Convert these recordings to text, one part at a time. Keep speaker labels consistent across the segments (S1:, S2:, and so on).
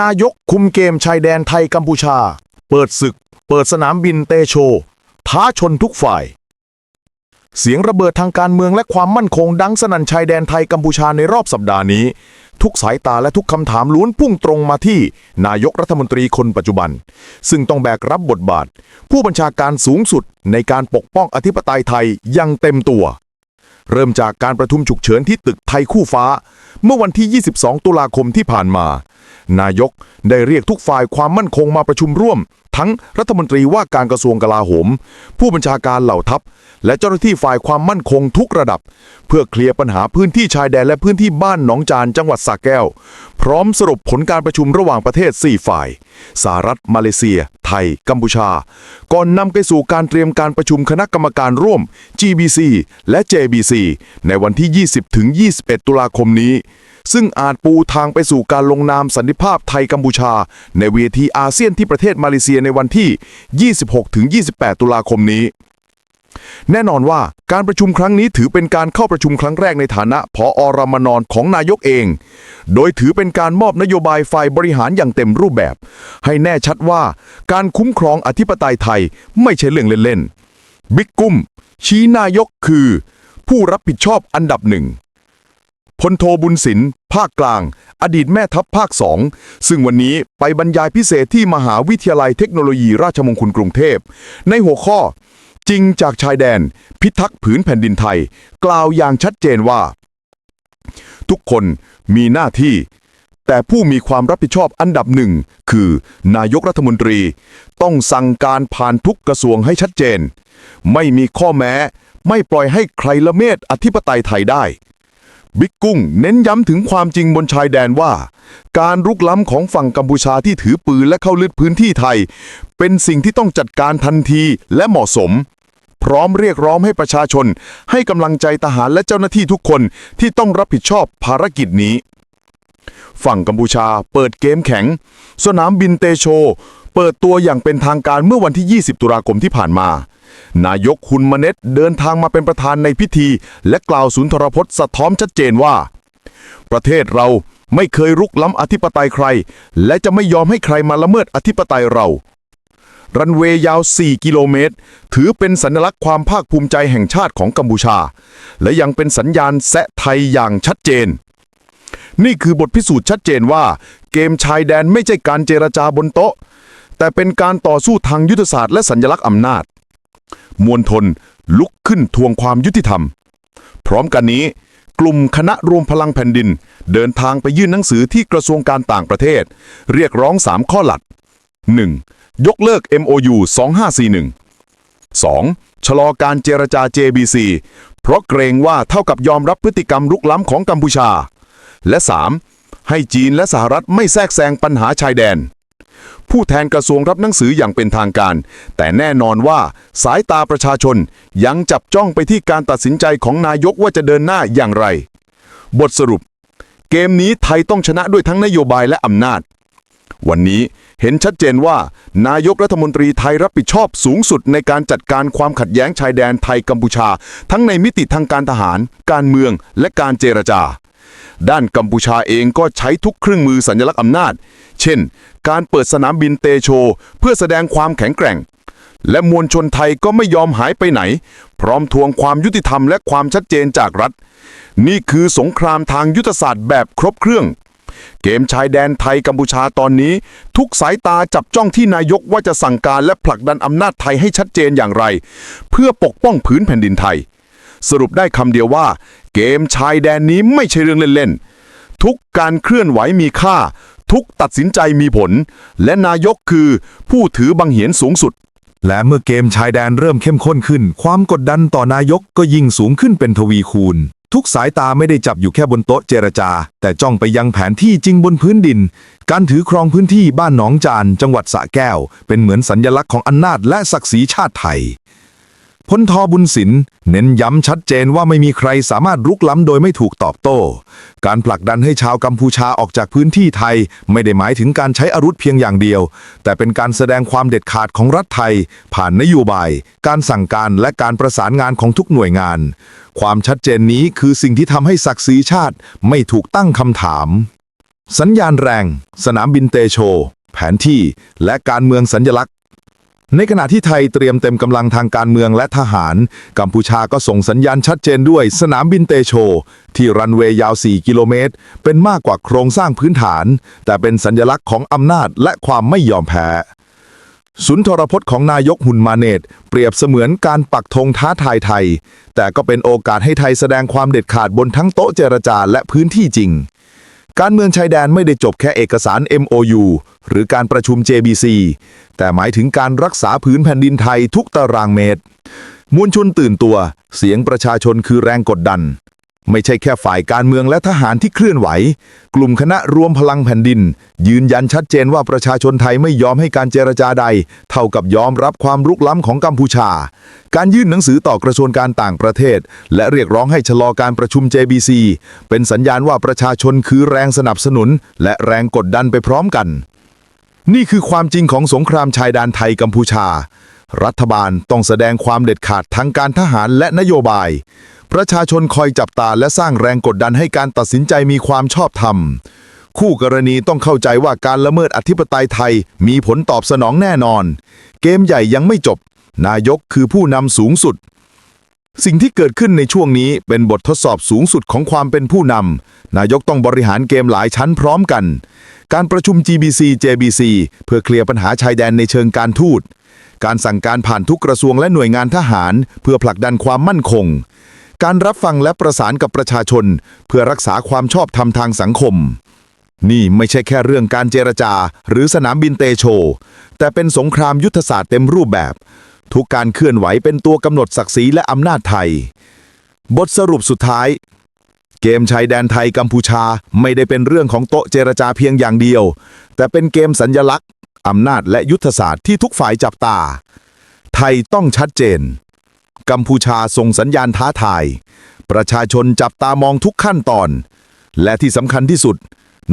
S1: นายกคุมเกมชายแดนไทยกัมพูชา เปิดศึก เปิดสนามบินเตโช ท้าชนทุกฝ่าย เสียงระเบิดทางการเมืองและความมั่นคงดังสนั่นชายแดนไทยกัมพูชาในรอบสัปดาห์นี้ ทุกสายตาและทุกคำถามล้วนพุ่งตรงมาที่นายกรัฐมนตรีคนปัจจุบัน ซึ่งต้องแบกรับบทบาท ผู้บัญชาการสูงสุดในการปกป้องอธิปไตยไทยอยังเต็มตัว เริ่มจากการประชุมฉุกเฉินที่ตึกไทยคู่ฟ้า เมื่อวันที่ 22 ตุลาคมที่ผ่านมา นายกได้เรียกทุกฝ่ายความมั่นคงมาประชุมร่วม ทั้งรัฐมนตรีว่าการกระทรวงกลาโหม ผู้บัญชาการเหล่าทัพ และเจ้าหน้าที่ฝ่ายความมั่นคงทุกระดับ เพื่อเคลียร์ปัญหาพื้นที่ชายแดนและพื้นที่บ้านหนองจานจังหวัดสระแก้ว พร้อมสรุปผลการประชุมระหว่างประเทศ 4 ฝ่ายสหรัฐมาเลเซีย ไทย กัมพูชา ก่อนนำไปสู่การเตรียมการประชุมคณะกรรมการร่วม GBC และ JBC ในวันที่ 20ถึง21 ตุลาคมนี้ ซึ่งอาจปูทางไปสู่การลงนามสันติภาพไทยกัมพูชา ในเวทีอาเซียนที่ประเทศมาเลเซียในในวันที่ 26-28 ตุลาคมนี้ แน่นอนว่าการประชุมครั้งนี้ถือเป็นการเข้าประชุมครั้งแรกในฐานะผอรมนอนของนายกเอง โดยถือเป็นการมอบนโยบายฝ่ายบริหารอย่างเต็มรูปแบบ ให้แน่ชัดว่าการคุ้มครองอธิปไตยไทยไม่ใช่เรื่องเล่นๆบิ๊กกุ้ม ชี้นายกคือ ผู้รับผิดชอบอันดับหนึ่ง พลโทบุญสินภาคกลาง อดีตแม่ทัพภาคสองซึ่งวันนี้ไปบรรยายพิเศษที่มหาวิทยาลัยเทคโนโลยีราชมงคลกรุงเทพ ในหัวข้อ จริงจากชายแดน พิทักษ์ผืนแผ่นดินไทย กล่าวอย่างชัดเจนว่า ทุกคนมีหน้าที่ แต่ผู้มีความรับผิดชอบอันดับหนึ่ง คือนายกรัฐมนตรี ต้องสั่งการผ่านทุกกระทรวงให้ชัดเจน ไม่มีข้อแม้ ไม่ปล่อยให้ใครละเมิดอธิปไตยไทยได้ บิ๊กกุ้งเน้นย้ำถึงความจริงบนชายแดนว่า การรุกล้ำของฝั่งกัมพูชาที่ถือปืนและเข้าลึกพื้นที่ไทย เป็นสิ่งที่ต้องจัดการทันทีและเหมาะสม พร้อมเรียกร้องให้ประชาชน ให้กำลังใจทหารและเจ้าหน้าที่ทุกคนที่ต้องรับผิดชอบภารกิจนี้ ฝั่งกัมพูชาเปิดเกมแข็ง สนามบินเตโช เปิดตัวอย่างเป็นทางการเมื่อวันที่ 20 ตุลาคมที่ผ่านมา นายกฮุนมาเน็ตเดินทางมาเป็นประธานในพิธี และกล่าวสุนทรพจน์สะท้อนชัดเจนว่า ประเทศเราไม่เคยรุกล้ำอธิปไตยใคร และจะไม่ยอมให้ใครมาละเมิดอธิปไตยเรา รันเวย์ยาว 4 กิโลเมตร ถือเป็นสัญลักษณ์ความภาคภูมิใจแห่งชาติของกัมพูชา และยังเป็นสัญญาณแซะไทยอย่างชัดเจน นี่คือบทพิสูจน์ชัดเจนว่า เกมชายแดนไม่ใช่การเจรจาบนโต๊ะ แต่เป็นการต่อสู้ทางยุทธศาสตร์และสัญลักษณ์อำนาจ มวลชนลุกขึ้นทวงความยุติธรรม พร้อมกันนี้ กลุ่มคณะรวมพลังแผ่นดิน เดินทางไปยื่นหนังสือที่กระทรวงการต่างประเทศ เรียกร้อง 3 ข้อหลัก 1. ยกเลิก MOU 2541 2. ชะลอการเจรจา JBC เพราะเกรงว่าเท่ากับยอมรับพฤติกรรมรุกล้ำของกัมพูชา และ 3. ให้จีนและสหรัฐไม่แทรกแซงปัญหาชายแดน ผู้แทนกระทรวงรับหนังสืออย่างเป็นทางการ แต่แน่นอนว่าสายตาประชาชนยังจับจ้องไปที่การตัดสินใจของนายกว่าจะเดินหน้าอย่างไร บทสรุป เกมนี้ไทยต้องชนะด้วยทั้งนโยบายและอำนาจ วันนี้เห็นชัดเจนว่า นายกรัฐมนตรีไทยรับผิดชอบสูงสุดในการจัดการความขัดแย้งชายแดนไทยกัมพูชา ทั้งในมิติทางการทหาร การเมืองและการเจรจา ด้านกัมพูชาเองก็ใช้ทุกเครื่องมือสัญลักษณ์อำนาจ เช่น การเปิดสนามบินเตโช เพื่อแสดงความแข็งแกร่ง และมวลชนไทยก็ไม่ยอมหายไปไหน พร้อมทวงความยุติธรรมและความชัดเจนจากรัฐ นี่คือสงครามทางยุทธศาสตร์แบบครบเครื่อง เกมชายแดนไทยกัมพูชาตอนนี้ ทุกสายตาจับจ้องที่นายกว่าจะสั่งการและผลักดันอำนาจไทยให้ชัดเจนอย่างไร เพื่อปกป้องพื้นแผ่นดินไทยสรุปได้คำเดียวว่า เกมชายแดนนี้ไม่ใช่เรื่องเล่นๆ ทุกการเคลื่อนไหวมีค่า ทุกตัดสินใจมีผล และนายกคือผู้ถือบังเหียนสูงสุด
S2: และเมื่อเกมชายแดนเริ่มเข้มข้นขึ้น ความกดดันต่อนายกก็ยิ่งสูงขึ้นเป็นทวีคูณ ทุกสายตาไม่ได้จับอยู่แค่บนโต๊ะเจรจา แต่จ้องไปยังแผนที่จริงบนพื้นดิน การถือครองพื้นที่บ้านหนองจาน จังหวัดสระแก้ว เป็นเหมือนสัญญลักษณ์ของอำนาจและศักดิ์ศรีชาติไทย พลทอบุญสินเน้นย้ำชัดเจนว่าไม่มีใครสามารถรุกล้ำโดยไม่ถูกตอบโต้ การผลักดันให้ชาวกัมพูชาออกจากพื้นที่ไทย ไม่ได้หมายถึงการใช้อาวุธเพียงอย่างเดียว แต่เป็นการแสดงความเด็ดขาดของรัฐไทย ผ่านนโยบาย การสั่งการและการประสานงานของทุกหน่วยงาน ความชัดเจนนี้คือสิ่งที่ทำให้ศักดิ์ศรีชาติไม่ถูกตั้งคำถาม สัญญาณแรง สนามบินเตโช แผนที่ และการเมืองสัญญลักษณ ในขณะที่ไทยเตรียมเต็มกำลังทางการเมืองและทหาร กัมพูชาก็ส่งสัญญาณชัดเจนด้วยสนามบินเตโช ที่รันเวย์ยาว 4 กิโลเมตร เป็นมากกว่าโครงสร้างพื้นฐาน แต่เป็นสัญลักษณ์ของอำนาจและความไม่ยอมแพ้สุนทรพจน์ของนายกหุนมาเนตเปรียบเสมือนการปักธงท้าทายไทย แต่ก็เป็นโอกาสให้ไทยแสดงความเด็ดขาดบนทั้งโต๊ะเจรจาและพื้นที่จริง การเมืองชายแดนไม่ได้จบแค่เอกสาร MOU หรือการประชุม JBC แต่หมายถึงการรักษาพื้นแผ่นดินไทยทุกตารางเมตร มวลชนตื่นตัว เสียงประชาชนคือแรงกดดัน ไม่ใช่แค่ฝ่ายการเมืองและทหารที่เคลื่อนไหว กลุ่มคณะรวมพลังแผ่นดิน ยืนยันชัดเจนว่าประชาชนไทยไม่ยอมให้การเจรจาใด เท่ากับยอมรับความรุกล้ำของกัมพูชา การยื่นหนังสือต่อกระทรวงการต่างประเทศ และเรียกร้องให้ชะลอการประชุม JBC เป็นสัญญาณว่าประชาชนคือแรงสนับสนุน และแรงกดดันไปพร้อมกัน นี่คือความจริงของสงครามชายแดนไทยกัมพูชา รัฐบาลต้องแสดงความเด็ดขาดทั้งการทหารและนโยบาย ประชาชนคอยจับตาและสร้างแรงกดดันให้การตัดสินใจมีความชอบธรรม คู่กรณีต้องเข้าใจว่าการละเมิดอธิปไตยไทยมีผลตอบสนองแน่นอน เกมใหญ่ยังไม่จบ นายกคือผู้นำสูงสุด สิ่งที่เกิดขึ้นในช่วงนี้เป็นบททดสอบสูงสุดของความเป็นผู้นำนายกต้องบริหารเกมหลายชั้นพร้อมกัน การประชุม GBC JBC เพื่อเคลียร์ปัญหาชายแดนในเชิงการทูตการสั่งการผ่านทุกกระทรวงและหน่วยงานทหาร เพื่อผลักดันความมั่นคง การรับฟังและประสานกับประชาชน เพื่อรักษาความชอบธรรมทางสังคม นี่ไม่ใช่แค่เรื่องการเจรจา หรือสนามบินเตโช แต่เป็นสงครามยุทธศาสตร์เต็มรูปแบบ ทุกการเคลื่อนไหวเป็นตัวกำหนดศักดิ์ศรีและอำนาจไทย บทสรุปสุดท้าย เกมชายแดนไทยกัมพูชาไม่ได้เป็นเรื่องของโต๊ะเจรจาเพียงอย่างเดียว แต่เป็นเกมสัญญลักษณ์อำนาจและยุทธศาสตร์ที่ทุกฝ่ายจับตา ไทยต้องชัดเจน กัมพูชาส่งสัญญาณท้าทาย ประชาชนจับตามองทุกขั้นตอน และที่สำคัญที่สุด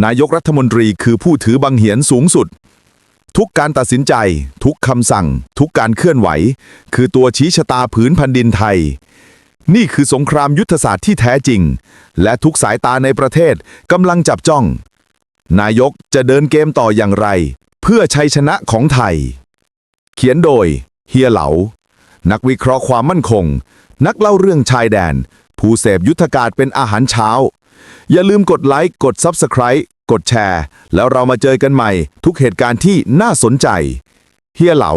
S2: นายกรัฐมนตรีคือผู้ถือบังเหียนสูงสุด ทุกการตัดสินใจ ทุกคำสั่ง ทุกการเคลื่อนไหว คือตัวชี้ชะตาผืนแผ่นดินไทย นี่คือสงครามยุทธศาสตร์ที่แท้จริง และทุกสายตาในประเทศกำลังจับจ้อง นายกจะเดินเกมต่ออย่างไร เพื่อชัยชนะของไทย เขียนโดย เฮียเหลา นักวิเคราะห์ความมั่นคง นักเล่าเรื่องชายแดน ผู้เสพยุทธการเป็นอาหารเช้า อย่าลืมกดไลค์ กด Subscribe กดแชร์ แล้วเรามาเจอกันใหม่ ทุกเหตุการณ์ที่น่าสนใจ เฮียเหลา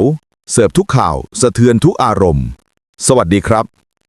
S2: เสิร์ฟทุกข่าว สะเทือนทุกอารมณ์ สวัสดีครับ